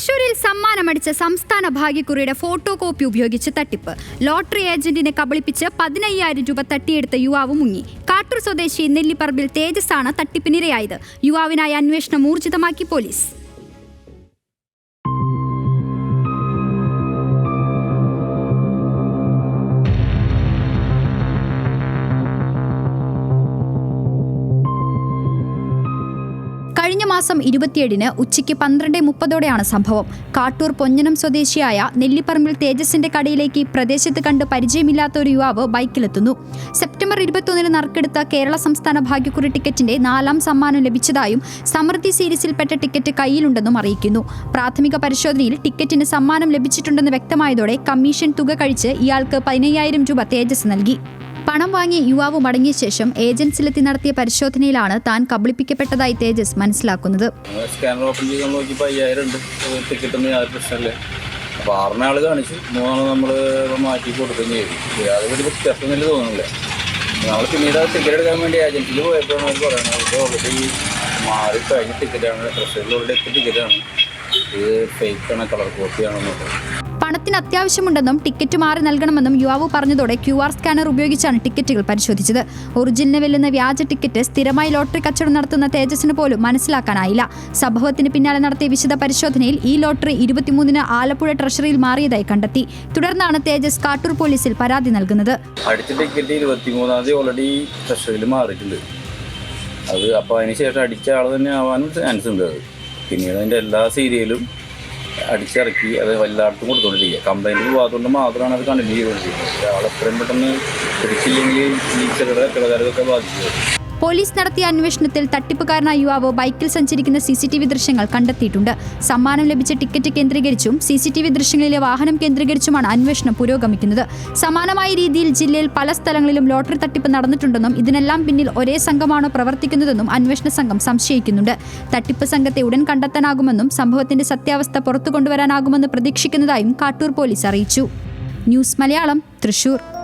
തൃശൂരിൽ സമ്മാനമടിച്ച സംസ്ഥാന ഭാഗ്യക്കുറിയുടെ photo copy ഉപയോഗിച്ച് തട്ടിപ്പ്. ലോട്ടറി ഏജന്റിനെ കബളിപ്പിച്ച് പതിനയ്യായിരം രൂപ തട്ടിയെടുത്ത യുവാവ് മുങ്ങി. കാട്ടൂർ സ്വദേശി നെല്ലിപ്പറമ്പിൽ തേജസ് ആണ് തട്ടിപ്പിനിരയായത്. യുവാവിനായി അന്വേഷണം ഊർജിതമാക്കി പോലീസ്. കഴിഞ്ഞ മാസം ഇരുപത്തിയേഴിന് ഉച്ചയ്ക്ക് പന്ത്രണ്ട് മുപ്പതോടെയാണ് സംഭവം. കാട്ടൂർ പൊഞ്ഞനം സ്വദേശിയായ നെല്ലിപ്പറമ്പിൽ തേജസിന്റെ കടയിലേക്ക് പ്രദേശത്ത് കണ്ട് പരിചയമില്ലാത്ത ഒരു യുവാവ് ബൈക്കിലെത്തുന്നു. സെപ്റ്റംബർ ഇരുപത്തൊന്നിന് നറുക്കെടുത്ത കേരള സംസ്ഥാന ഭാഗ്യക്കുറി ടിക്കറ്റിന്റെ നാലാം സമ്മാനം ലഭിച്ചതായും സമൃദ്ധി സീരീസിൽപ്പെട്ട ടിക്കറ്റ് കയ്യിലുണ്ടെന്നും അറിയിക്കുന്നു. പ്രാഥമിക പരിശോധനയിൽ ടിക്കറ്റിന് സമ്മാനം ലഭിച്ചിട്ടുണ്ടെന്ന് വ്യക്തമായതോടെ കമ്മീഷൻ തുക കഴിച്ച് ഇയാൾക്ക് പതിനയ്യായിരം രൂപ തേജസ് നൽകി. പണം വാങ്ങി യുവാവ് മടങ്ങിയ ശേഷം ഏജൻസിലെത്തി നടത്തിയ പരിശോധനയിലാണ് താൻ കബളിപ്പിക്കപ്പെട്ടതായി തേജസ് മനസ്സിലാക്കുന്നത്. സ്കാനർ ഓപ്പൺ ഉണ്ട്. ടിക്കറ്റ് യാതൊരു പ്രശ്നമില്ല. കാണിച്ചു. നമ്മൾ മാറ്റി പിന്നീട് ടിക്കറ്റ് എടുക്കാൻ വേണ്ടി ഏജൻസിയിൽ പോയപ്പോഴാണ് അവർ ടിക്കറ്റാണ് ഇത് ഫേക്കാണ് കളർ പണത്തിന് അത്യാവശ്യമുണ്ടെന്നും ടിക്കറ്റ് മാറി നൽകണമെന്നും യുവാവ് പറഞ്ഞതോടെ ക്യു ആർ സ്കാനർ ഉപയോഗിച്ചാണ് ടിക്കറ്റുകൾ പരിശോധിച്ചത്. ഒറിജിനൽ വെല്ലുന്ന വ്യാജ ടിക്കറ്റ് സ്ഥിരമായി ലോട്ടറി കച്ചവടം നടത്തുന്ന തേജസിന് പോലും മനസ്സിലാക്കാനായില്ല. സംഭവത്തിന് പിന്നാലെ നടത്തിയ വിശദ പരിശോധനയിൽ ഈ ലോട്ടറി ഇരുപത്തിമൂന്നിന് ആലപ്പുഴ ട്രഷറിയിൽ മാറിയതായി കണ്ടെത്തി. തുടർന്നാണ് തേജസ് കാട്ടൂർ പോലീസിൽ പരാതി നൽകുന്നത്. അടിച്ച ടിക്കറ്റ് തീയതി ഓൾറെഡി ട്രഷറിയിൽ മാറിയിട്ടുണ്ട്. അത് അപ്പോൾ അതിനുശേഷം അടിച്ച ആൾ തന്നെ ആവാനും ചാൻസ് ഉണ്ട് പിന്നീട് അതിന്റെ എല്ലാ സീരിയലും അടിച്ചിറക്കി അത് എല്ലായിടത്തും കൊടുത്തുകൊണ്ടിരിക്കുക കംപ്ലൈന്റ് പോകാത്തതുകൊണ്ട് മാത്രമാണ് അത് കണ്ടിന്യൂ ചെയ്തുകൊണ്ടിരിക്കുന്നത്. ഒരാൾ എത്രയും പെട്ടെന്ന് പിടിച്ചില്ലെങ്കിൽ ഈ ചെറുകിട കച്ചവടക്കാർക്കൊക്കെ ബാധിക്കും. പോലീസ് നടത്തിയ അന്വേഷണത്തിൽ തട്ടിപ്പുകാരനായ യുവാവ് ബൈക്കിൽ സഞ്ചരിക്കുന്ന സി സി ടി വി ദൃശ്യങ്ങൾ കണ്ടെത്തിയിട്ടുണ്ട്. സമ്മാനം ലഭിച്ച ടിക്കറ്റ് കേന്ദ്രീകരിച്ചും സി സി ടി വി ദൃശ്യങ്ങളിലെ വാഹനം കേന്ദ്രീകരിച്ചുമാണ് അന്വേഷണം പുരോഗമിക്കുന്നത്. സമാനമായ രീതിയിൽ ജില്ലയിൽ പല സ്ഥലങ്ങളിലും ലോട്ടറി തട്ടിപ്പ് നടന്നിട്ടുണ്ടെന്നും ഇതിനെല്ലാം പിന്നിൽ ഒരേ സംഘമാണോ പ്രവർത്തിക്കുന്നതെന്നും അന്വേഷണ സംഘം സംശയിക്കുന്നുണ്ട്. തട്ടിപ്പ് സംഘത്തെ ഉടൻ കണ്ടെത്താനാകുമെന്നും സംഭവത്തിന്റെ സത്യാവസ്ഥ പുറത്തു കൊണ്ടുവരാനാകുമെന്ന് പ്രതീക്ഷിക്കുന്നതായും കാട്ടൂർ പോലീസ് അറിയിച്ചു. ന്യൂസ് മലയാളം തൃശൂർ.